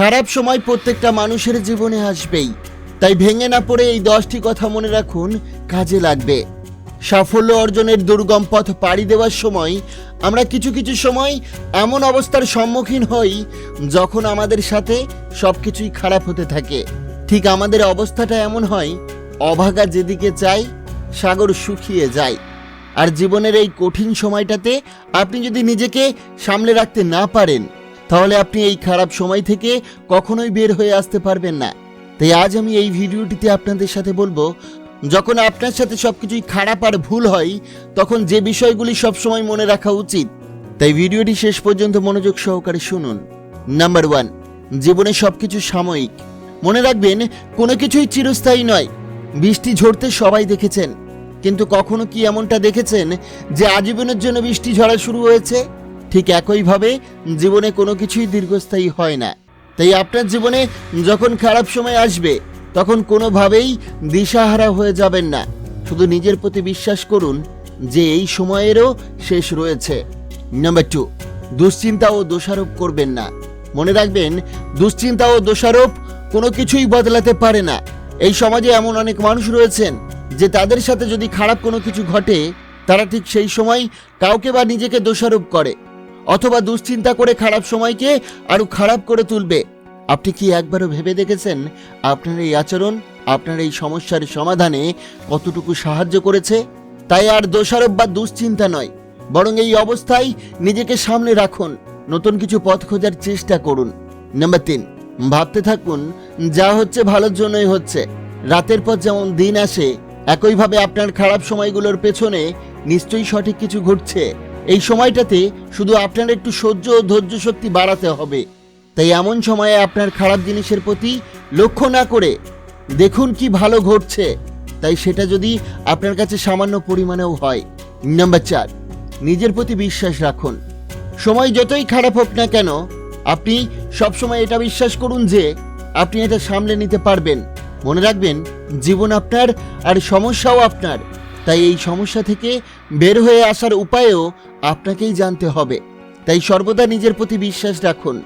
খারাপ সময় প্রত্যেকটা মানুষের জীবনে আসবেই। তাই ভেঙে না পড়ে এই দশটি কথা মনে রাখুন, কাজে লাগবে। সাফল্য অর্জনের দুর্গম পথ পাড়ি দেওয়ার সময়, আমরা কিছু কিছু সময় এমন অবস্থার সম্মুখীন হই, যখন আমাদের সাথে সব কিছুই খারাপ হতে থাকে। ঠিক আমাদের অবস্থাটা এমন হয়, অভাগা যেদিকে চায় সাগর শুকিয়ে যায়। আর জীবনের এই কঠিন সময়টাতে আপনি যদি নিজেকে সামলে রাখতে না পারেন তাহলে আপনি এই খারাপ সময় থেকে কখনোই বের হয়ে আসতে পারবেন না। তাই আজ আমি এই ভিডিওটিতে আপনাদের সাথে বলব, যখন আপনার সাথে সবকিছুই খারাপ আর ভুল হয়, তখন যে বিষয়গুলি সবসময় মনে রাখা উচিত। তাই ভিডিওটি শেষ পর্যন্ত মনোযোগ সহকারে শুনুন। নাম্বার ওয়ান, জীবনে সবকিছু সাময়িক। মনে রাখবেন, কোনো কিছুই চিরস্থায়ী নয়। বৃষ্টি ঝরতে সবাই দেখেছেন। কিন্তু কখনো কি এমনটা দেখেছেন যে আজীবনের জন্য বৃষ্টি ঝরা শুরু হয়েছে? ঠিক একইভাবে জীবনে কোনো কিছুই দীর্ঘস্থায়ী হয় না। তাই আপনার জীবনে যখন খারাপ সময় আসবে, তখন কোনোভাবেই দিশাহারা হয়ে যাবেন না। শুধু নিজের প্রতি বিশ্বাস করুন যে এই সময়েরও শেষ রয়েছে। নাম্বার টু, দুশ্চিন্তা ও দোষারোপ করবেন না। মনে রাখবেন, দুশ্চিন্তা ও দোষারোপ কোনো কিছুই বদলাতে পারে না। এই সমাজে এমন অনেক মানুষ রয়েছেন যে তাদের সাথে যদি খারাপ কোনো কিছু ঘটে, তারা ঠিক সেই সময় কাউকে বা নিজেকে দোষারোপ করে। অথবা দুশ্চিন্তা করে খারাপ সময়কে আরও খারাপ করে তুলবে। আপনি কি একবারও ভেবে দেখেছেন আপনার এই আচরণ, আপনার এই সমস্যার সমাধানে কতটুকু সাহায্য করেছে? তাই আর দোষারোপ বা দুশ্চিন্তা নয়, বরং এই অবস্থায় নিজেকে সামনে রাখুন, নতুন কিছু পথ খোঁজার চেষ্টা করুন। নাম্বার তিন, ভাবতে থাকুন, যা হচ্ছে ভালোর জন্যই হচ্ছে। রাতের পর যেমন দিন আসে, একইভাবে আপনার খারাপ সময়গুলোর পেছনে নিশ্চয়ই সঠিক কিছু ঘটছে। এই সময়টাতে শুধু আপনার একটু সহ্য ও ধৈর্য শক্তি বাড়াতে হবে। তাই এমন সময়ে আপনার খারাপ জিনিসের প্রতি লক্ষ্য না করে দেখুন কি ভালো ঘটছে। তাই সেটা যদি আপনার কাছে সামান্য পরিমাণেও হয়। নাম্বার চার, নিজের প্রতি বিশ্বাস রাখুন। সময় যতই খারাপ হোক না কেন, আপনি সবসময় এটা বিশ্বাস করুন যে আপনি এটা সামলে নিতে পারবেন। মনে রাখবেন, জীবন আপনার আর সমস্যাও আপনার। তাই এই সমস্যা থেকে বের হয়ে আসার উপায়ও আপনাকেই জানতে হবে। তাই সর্বদা নিজের প্রতি বিশ্বাস রাখুন।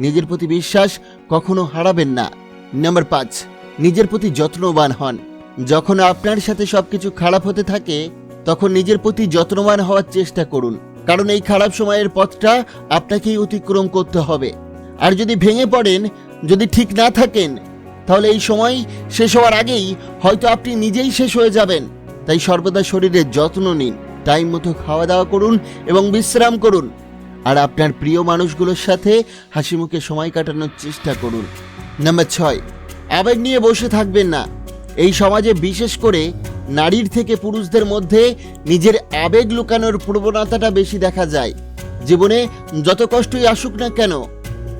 নিজের প্রতি বিশ্বাস কখনো হারাবেন না। নাম্বার পাঁচ, নিজের প্রতি যত্নবান হন। যখন আপনার সাথে সবকিছু খারাপ হতে থাকে, তখন নিজের প্রতি যত্নবান হওয়ার চেষ্টা করুন। কারণ এই খারাপ সময়ের পথটা আপনাকেই অতিক্রম করতে হবে। আর যদি ভেঙে পড়েন, যদি ঠিক না থাকেন, তাহলে এই সময় শেষ হওয়ার আগেই হয়তো আপনি নিজেই শেষ হয়ে যাবেন। তাই সর্বদা শরীরের যত্ন নিন, টাইম মতো খাওয়া দাওয়া করুন এবং বিশ্রাম করুন। আর আপনার প্রিয় মানুষগুলোর সাথে হাসি মুখে সময় কাটানোর চেষ্টা করুন। নাম্বার ছয়, আবেগ নিয়ে বসে থাকবেন না। এই সমাজে বিশেষ করে নারীর থেকে পুরুষদের মধ্যে নিজের আবেগ লুকানোর প্রবণতাটা বেশি দেখা যায়। জীবনে যত কষ্টই আসুক না কেন,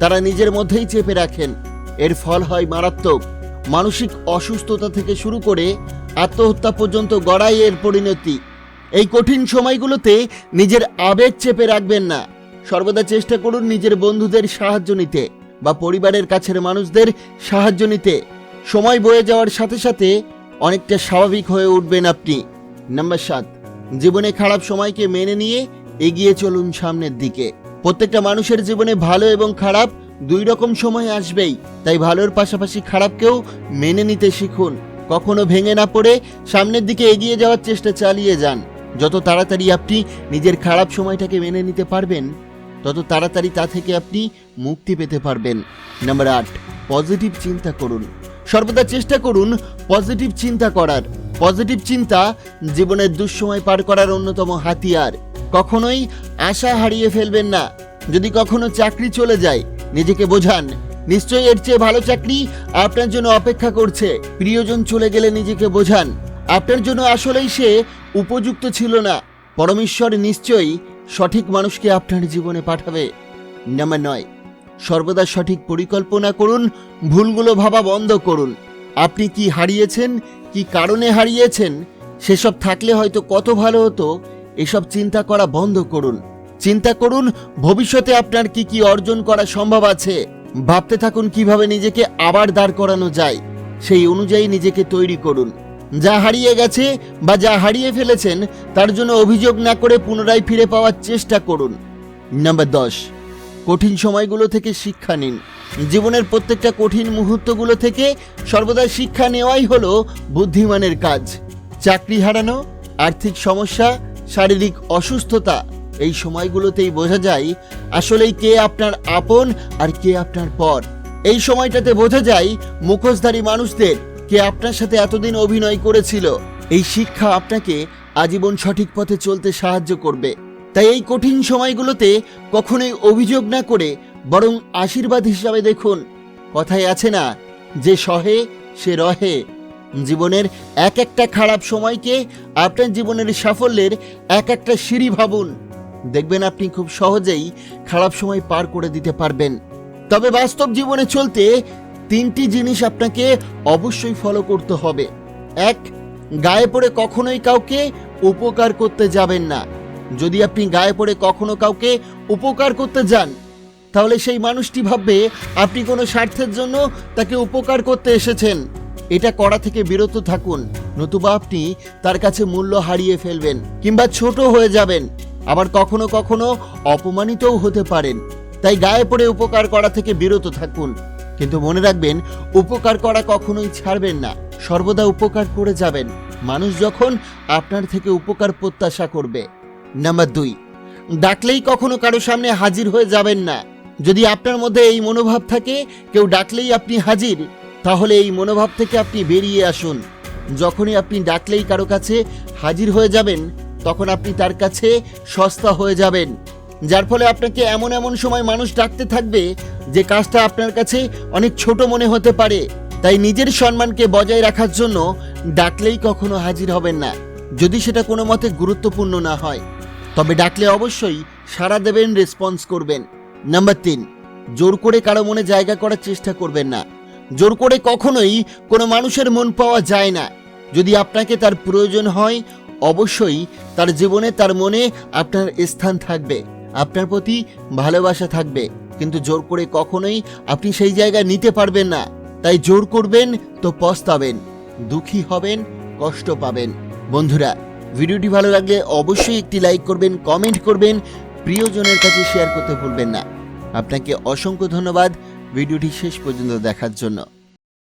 তারা নিজের মধ্যেই চেপে রাখেন। এর ফল হয় মারাত্মক। মানসিক অসুস্থতা থেকে শুরু করে আত্মহত্যা পর্যন্ত গড়াই এর পরিণতি। এই কঠিন সময়গুলোতে নিজের আবেগ চেপে রাখবেন না। সর্বদা চেষ্টা করুন নিজের বন্ধুদের সাহায্য নিতে বা পরিবারের কাছের মানুষদের সাহায্য নিতে। সময় বয়ে যাওয়ার সাথে সাথে অনেকটা স্বাভাবিক হয়ে উঠবেন আপনি। নাম্বার সাত, জীবনে খারাপ সময়কে মেনে নিয়ে এগিয়ে চলুন সামনের দিকে। প্রত্যেকটা মানুষের জীবনে ভালো এবং খারাপ দুই রকম সময় আসবেই, তাই ভালোর পাশাপাশি খারাপকেও মেনে নিতে শিখুন। কখনো ভেঙে না পড়ে সামনের দিকে এগিয়ে যাওয়ার চেষ্টা চালিয়ে যান। যত তাড়াতাড়ি আপনি নিজের খারাপ সময়টাকে মেনে নিতে পারবেন, তত তাড়াতাড়ি তা থেকে আপনি মুক্তি পেতে পারবেন। নাম্বার আট, পজিটিভ চিন্তা করুন। সর্বদা চেষ্টা করুন পজিটিভ চিন্তা করার। পজিটিভ চিন্তা জীবনের দুঃসময় পার করার অন্যতম হাতিয়ার। কখনোই আশা হারিয়ে ফেলবেন না। যদি কখনো চাকরি চলে যায় নিজেকে বোঝান। নিশ্চয়ই এর চেয়ে ভালো চাকরি আপনার জন্য অপেক্ষা করছে। প্রিয়জন চলে গেলে নিজেকে বোঝান। আপনার জন্য আসলেই সে উপযুক্ত ছিল না। পরমেশ্বর নিশ্চয়ই সঠিক মানুষকে আপনার জীবনে পাঠাবে। নাম্বার নয়, সর্বদা সঠিক পরিকল্পনা করুন, ভুলগুলো ভাবা বন্ধ করুন। আপনি কি হারিয়েছেন, কি কারণে হারিয়েছেন, সেসব থাকলে হয়তো কত ভালো হতো, এসব চিন্তা করা বন্ধ করুন। চিন্তা করুন, ভবিষ্যতে আপনার কি কি অর্জন করা সম্ভব আছে। ভাবতে থাকুন কীভাবে নিজেকে আবার দাঁড় করানো যায়। সেই অনুযায়ী নিজেকে তৈরি করুন। যা হারিয়ে গেছে বা যা হারিয়ে ফেলেছেন, তার জন্য অভিযোগ না করে পুনরায় ফিরে পাওয়ার চেষ্টা করুন। নাম্বার দশ, কঠিন সময়গুলো থেকে শিক্ষা নিন। জীবনের প্রত্যেকটা কঠিন মুহূর্তগুলো থেকে সর্বদা শিক্ষা নেওয়াই হলো বুদ্ধিমানের কাজ। চাকরি হারানো, আর্থিক সমস্যা, শারীরিক অসুস্থতা এই সময়গুলোতেই বোঝা যায় আসলেই কে আপনার আপন আর কে আপনার পর। এই সময়টাতে বোঝা যায় মুখোশধারী মানুষদের কে আপনার সাথে এতদিন অভিনয় করেছিল। এই শিক্ষা আপনাকে আজীবন সঠিক পথে চলতে সাহায্য করবে। তাই এই কঠিন সময়গুলোতে কখনোই অভিযোগ না করে বরং আশীর্বাদ হিসাবে দেখুন, কথায় আছে না, যে সহে, সে রহে। জীবনের এক একটা খারাপ সময়কে আপনার জীবনের সাফল্যের এক একটা সিঁড়ি ভাবুন। দেখবেন আপনি খুব সহজেই খারাপ সময় পার করে দিতে পারবেন। তবে বাস্তব জীবনে চলতে তিনটি জিনিস আপনাকে অবশ্যই ফলো করতে হবে। এক, গায়ে পড়ে কখনোই কাউকে উপকার করতে যাবেন না। যদি আপনি গায়ে পড়ে কখনো কাউকে উপকার করতে যান, তাহলে সেই মানুষটি ভাববে আপনি কোনো স্বার্থের জন্য তাকে উপকার করতে এসেছেন। এটা করা থেকে বিরত থাকুন, নতুবা আপনি তার কাছে মূল্য হারিয়ে ফেলবেন কিংবা ছোট হয়ে যাবেন। আবার কখনো কখনো অপমানিতও হতে পারেন। তাই গায়ে পড়ে উপকার করা থেকে বিরত থাকুন। কিন্তু মনে রাখবেন, উপকার করা কখনোই ছাড়বেন না। সর্বদা উপকার করে যাবেন। মানুষ যখন আপনার থেকে উপকার প্রত্যাশা করবে। নাম্বার দুই, ডাকলেই কখনো কারও সামনে হাজির হয়ে যাবেন না। যদি আপনার মধ্যে এই মনোভাব থাকে, কেউ ডাকলেই আপনি হাজির, তাহলে এই মনোভাব থেকে আপনি বেরিয়ে আসুন। যখনই আপনি ডাকলেই কারও কাছে হাজির হয়ে যাবেন তখন আপনি তার কাছে সস্তা হয়ে যাবেন। যার ফলে আপনাকে এমন এমন সময় মানুষ ডাকতে থাকবে, যে কাজটা আপনার কাছে অনেক ছোট মনে হতে পারে। তাই নিজের সম্মানকে বজায় রাখার জন্য ডাকলেই কখনো হাজির হবেন না, যদি সেটা কোনো মতে গুরুত্বপূর্ণ না হয়। তবে ডাকলে অবশ্যই সাড়া দেবেন রেসপন্স করবেন। নাম্বার তিন, জোর করে কারও মনে জায়গা করার চেষ্টা করবেন না। জোর করে কখনোই কোনো মানুষের মন পাওয়া যায় না। যদি আপনাকে তার প্রয়োজন হয় অবশ্যই তার জীবনে, তার মনে আপনার স্থান থাকবে, আপনার প্রতি ভালোবাসা থাকবে। কিন্তু জোর করে কখনোই আপনি সেই জায়গা নিতে পারবেন না। তাই জোর করবেন তো পস্তাবেন, দুঃখী হবেন, কষ্ট পাবেন। বন্ধুরা, ভিডিওটি ভালো লাগলে অবশ্যই একটি লাইক করবেন, কমেন্ট করবেন, প্রিয়জনের কাছে শেয়ার করতে ভুলবেন না। আপনাকে অসংখ্য ধন্যবাদ ভিডিওটি শেষ পর্যন্ত দেখার জন্য।